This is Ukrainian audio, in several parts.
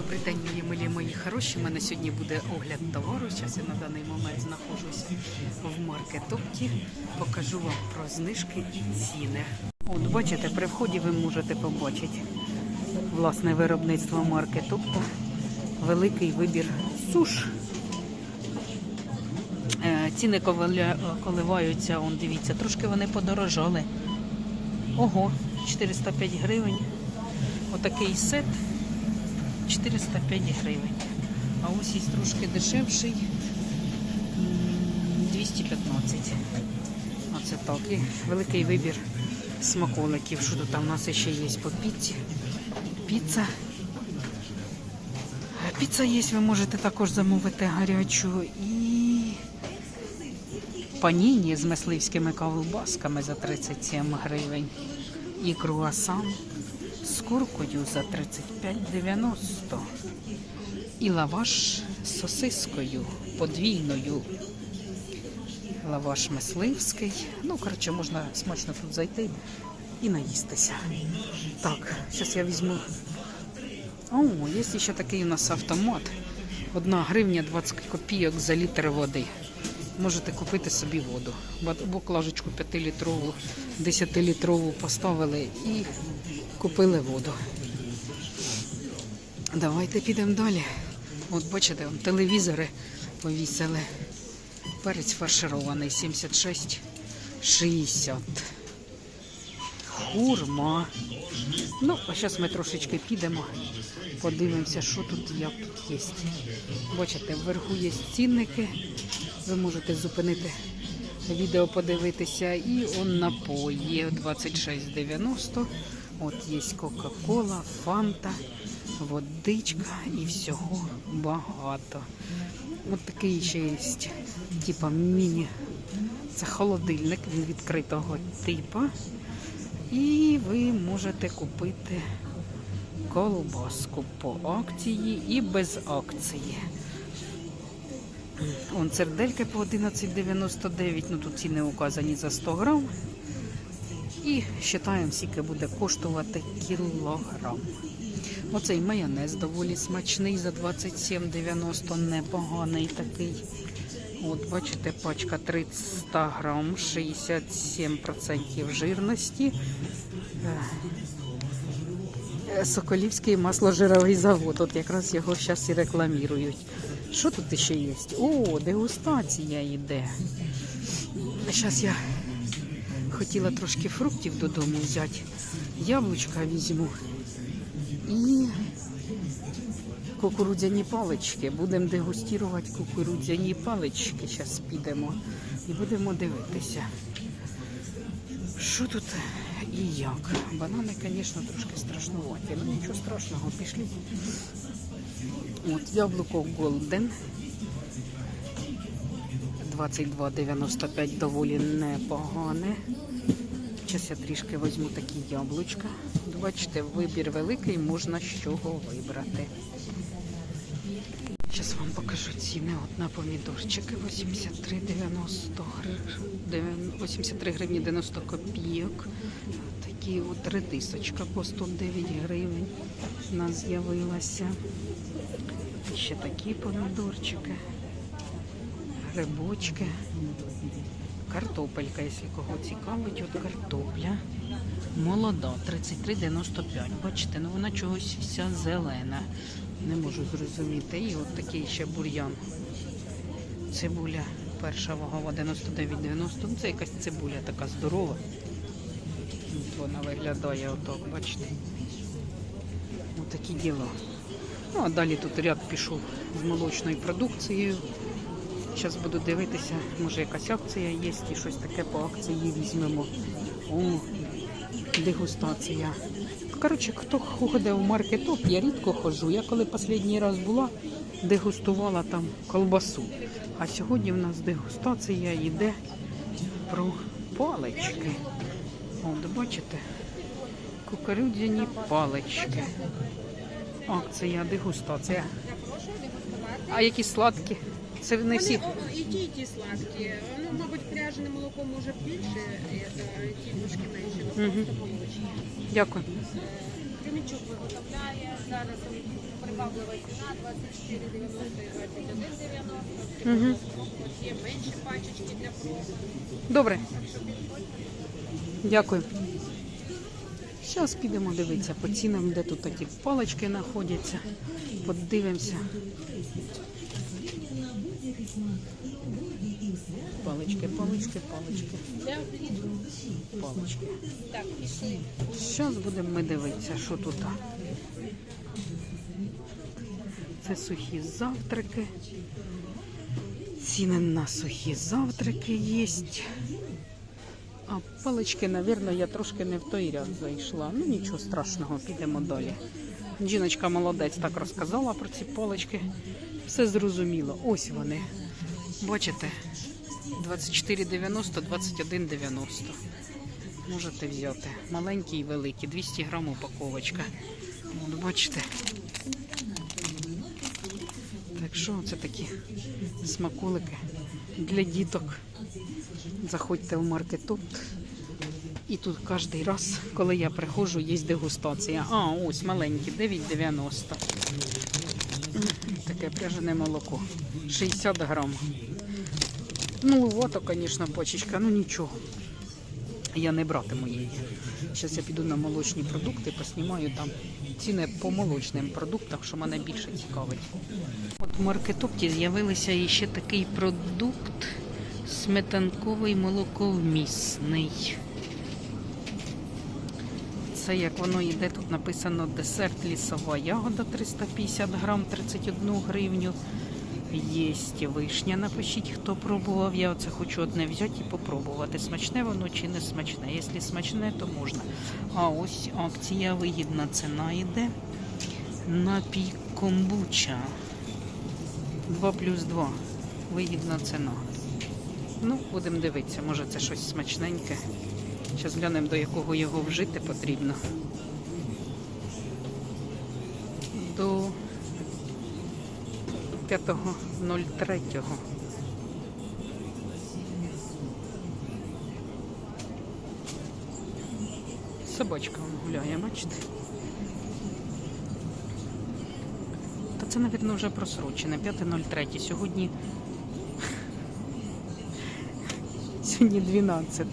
Добрий милі мої хороші. У мене сьогодні буде огляд товару. Зараз я на даний момент знаходжуся в маркетопті. Покажу вам про знижки і ціни. От бачите, при вході ви можете побачити власне виробництво маркетопта. Великий вибір суш. Е, Ціни коливаються, он дивіться, трошки вони подорожали. Ого, 405 гривень. Отакий сет 405 гривень. А ось є трошки дешевший м, 215. Оце так. І великий вибір смаколиків. Що тут у нас ще є по піці? Піца. Піца є, ви можете також замовити гарячу і паніні з мисливськими ковбасками за 37 гривень. І круасан куркою за 35,90. І лаваш з сосискою подвійною. Лаваш мисливський. Ну, коротше, можна смачно тут зайти і наїстися. Так, зараз я візьму. О, є ще такий у нас автомат. Одна гривня 20 копійок за літр води. Можете купити собі воду. Або клажечку 5-літрову, 10-літрову поставили і купили воду. Давайте підемо далі. От бачите, телевізори повісили. Перець фарширований 76,60. Хурма. Ну, а зараз ми трошечки підемо, подивимося, що тут, як тут є. Бачите, вверху є цінники. Ви можете зупинити відео, подивитися. І он напої 26,90. От є Кока-Кола, Фанта, водичка і всього багато. От такий ще є, типа міні. Це холодильник, він відкритого типу. І ви можете купити колбаску по акції і без акції. Он сердельки по 11,99, ну тут ціни указані за 100 грам. І вважаємо, скільки буде коштувати кілограм. Оцей майонез доволі смачний за 27,90, непоганий такий. От, бачите, пачка 300 грам, 67% жирності. Е, Соколівський масложировий завод. От якраз його зараз і рекламують. Що тут ще є? О, дегустація йде. Зараз я хотіла трошки фруктів додому взяти. Яблучка візьму. І кукурудзяні палички. Будемо дегустувати кукурудзяні палички. Зараз підемо і будемо дивитися. Що тут і як? Банани, звісно, трошки страшнуваті, але нічого страшного, пішли. От яблуко Golden 22,95 доволі непогане. Зараз я трішки візьму такі яблучка. Бачите, вибір великий, можна з чого вибрати. Зараз вам покажу ціни от на помідорчики 83,90 гривень, 83 гривні 90 копійок. Такі от редисочка по 109 гривень у нас з'явилася. Ще такі помідорчики, грибочки, картопелька, якщо кого цікавить, от картопля. Молода, 33,95. Бачите, ну вона чогось вся зелена. Не можу зрозуміти. І от такий ще бур'ян. Цибуля перша вагова 99,90. Ну, це якась цибуля така здорова. От вона виглядає отак, бачите. Отакі діла. Ну, а далі тут ряд пішов з молочною продукцією. Зараз буду дивитися, може якась акція є і щось таке по акції візьмемо. О, дегустація. Коротше, хто ходить в маркетоп, я рідко ходжу. Я коли останній раз була, дегустувала там колбасу. А сьогодні в нас дегустація йде про палички. От, бачите, кукурудзяні палички. Акція, дегустація. А які сладкі? Це не всі. Вони о, і ті, і ті сладкі. Ну, мабуть, пряжене молоко може більше, і ті трошки менше, але Мгм. просто молочні. Дякую. Кремічок виготовляє зараз прибавлива ціна 24,90 і 21,90. Угу. Є менші пачечки для пробу. Добре, дякую. Зараз підемо дивитися по цінам, де тут такі палички знаходяться. Подивимося. Палички, палички, палички, палички. Зараз будемо ми дивитися, що тут. Це сухі завтраки. Ціни на сухі завтраки є. А палички, мабуть, я трошки не в той ряд зайшла. Ну нічого страшного, підемо далі. Жіночка молодець так розказала про ці палички. Все зрозуміло. Ось вони. Бачите? 24,90, 21,90. Можете взяти. Маленькі і великі, 200 грам упаковочка. От, бачите. Так що це такі смаколики для діток. Заходьте в маркетоп. І тут кожен раз, коли я приходжу, є дегустація. А, ось маленькі, 9,90. Таке пряжене молоко. 60 грам. Ну, ото, звісно, пачечка, ну нічого. Я не братиму її. Зараз я піду на молочні продукти, поснімаю там ціни по молочним продуктам, що мене більше цікавить. От в маркетопті з'явився іще такий продукт сметанковий молоковмісний. Це як воно йде, тут написано десерт лісова ягода 350 грам 31 гривню. Є вишня, напишіть, хто пробував. Я оце хочу одне взяти і попробувати. Смачне воно чи не смачне. Якщо смачне, то можна. А ось акція вигідна ціна йде. Напій комбуча. 2 плюс 2. Вигідна ціна. Ну, будемо дивитися, може це щось смачненьке. Зараз глянемо, до якого його вжити потрібно. До 5.03. Собачка гуляє, бачите? Та це, мабуть, вже просрочене. 5.03. Сьогодні. Сьогодні 12.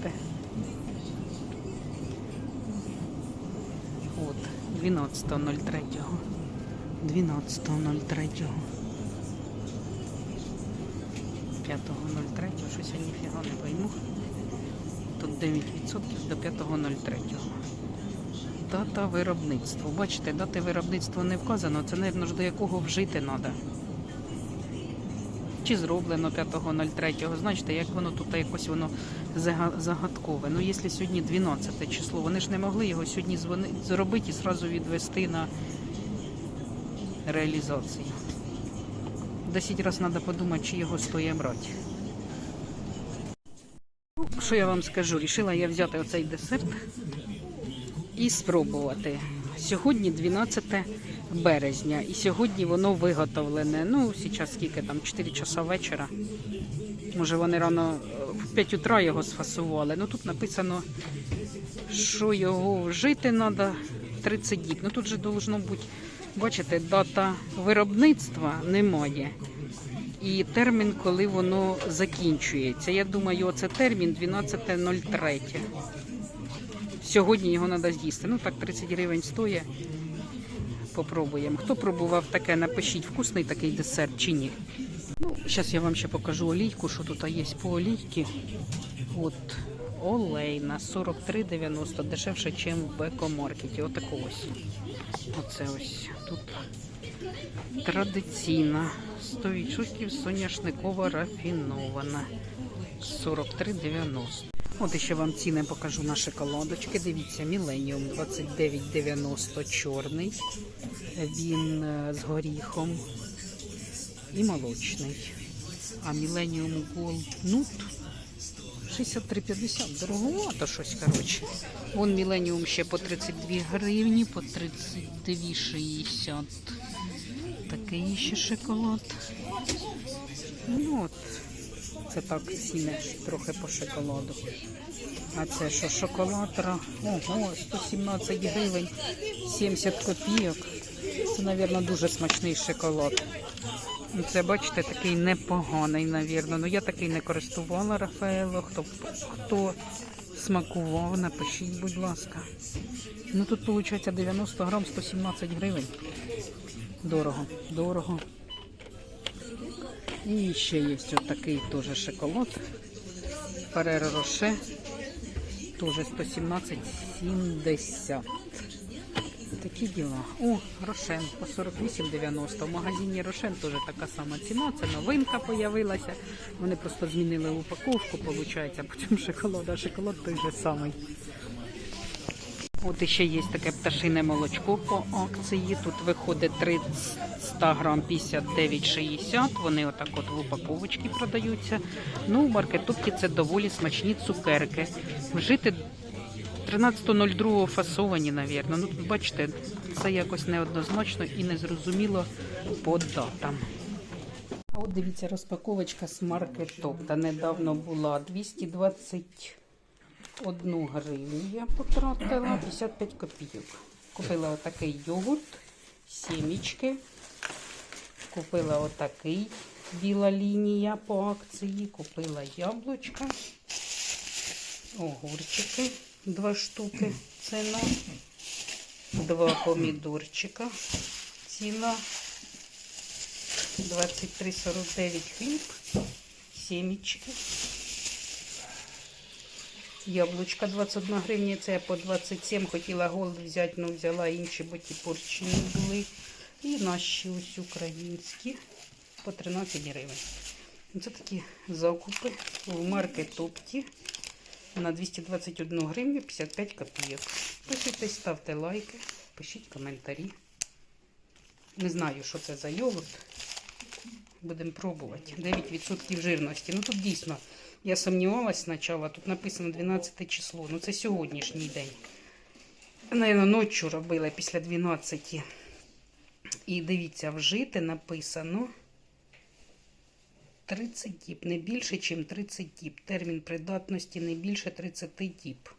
От, 12.03. 12.03. 5.03, щось я ніфіга не пойму. Тут 9% до 5.03. Дата виробництва. Бачите, дати виробництва не вказано. Це, мабуть, до якого вжити треба. Чи зроблено 5.03. Знаєте, як воно тут якось воно загадкове. Ну, якщо сьогодні 12 число, вони ж не могли його сьогодні зробити і одразу відвести на реалізацію. Десять разів треба подумати, чи його стоїть брати. Ну, Що я вам скажу? Рішила я взяти оцей десерт і спробувати. Сьогодні 12 березня, і сьогодні воно виготовлене. Ну, зараз скільки там, 4 часа вечора. Може, вони рано е, в 5 утра його сфасували. Ну тут написано, що його вжити треба 30 діб. Ну тут же должно бути, бачите, дата виробництва немає. І термін, коли воно закінчується. Я думаю, оце термін 12.03. Сьогодні його треба з'їсти. Ну так 30 гривень стоїть. Попробуємо. Хто пробував таке, напишіть, вкусний такий десерт чи ні. Ну, зараз я вам ще покажу олійку, що тут є по олійки. От олейна 43,90, дешевше, ніж в екомаркеті. Отаку ось. Оце ось тут традиційна. 100% соняшникова рафінована. 43,90. От ще вам ціни покажу на шоколадочки. Дивіться, Міленіум 29,90 чорний. Він е, з горіхом і молочний. А Millennium Gold Nut 63,50. Дороговато щось, коротше. Вон Millennium ще по 32 гривні, по 32,60. Такий ще шоколад. Ну от, це так ціни трохи по шоколаду. А це що, шоколадра? Ого, 117 гривень, 70 копійок. Це, мабуть, дуже смачний шоколад. Це, бачите, такий непоганий, мабуть. Ну я такий не користувала Рафаело. Хто, хто смакував, напишіть, будь ласка. Ну тут виходить 90 грам 117 гривень. Дорого, дорого. І ще є такий теж шоколад. Ферреро Роше. Теж 117,70. Такі діла. О, Рошен по 48,90. В магазині Рошен теж така сама ціна. Це новинка появилася. Вони просто змінили упаковку, виходить, а потім шоколад, а шоколад той же самий. От іще є таке пташине молочко по акції. Тут виходить 300 грам 59,60. Вони отак от в упаковочці продаються. Ну, у маркетопці це доволі смачні цукерки. Вжити 13.02 фасовані, навірно. Ну, бачите, це якось неоднозначно і незрозуміло по датам. А от дивіться, розпаковочка з маркетопта. Недавно була 221 гривню я потратила, 55 копійок. Купила отакий йогурт, сімічки. Купила отакий біла лінія по акції. Купила яблучка, огурчики, два штуки. Ціна. Два помідорчика. Ціна 23,49 хліб, сімічки. Яблучка 21 гривня, це я по 27 хотіла голд взяти, але взяла інші, бо ті порчені були. І наші ось українські по 13 гривень. Це такі закупи в маркетопті на 221 гривню 55 копійок. Пишіть, ставте лайки, пишіть коментарі. Не знаю, що це за йогурт. Будемо пробувати. 9% жирності. Ну тут дійсно, я сумнівалась спочатку, тут написано 12 число. Ну це сьогоднішній день. Наверно, ночі робила після 12. І дивіться, вжити написано 30 діб, не більше, ніж 30 діб. Термін придатності не більше 30 діб.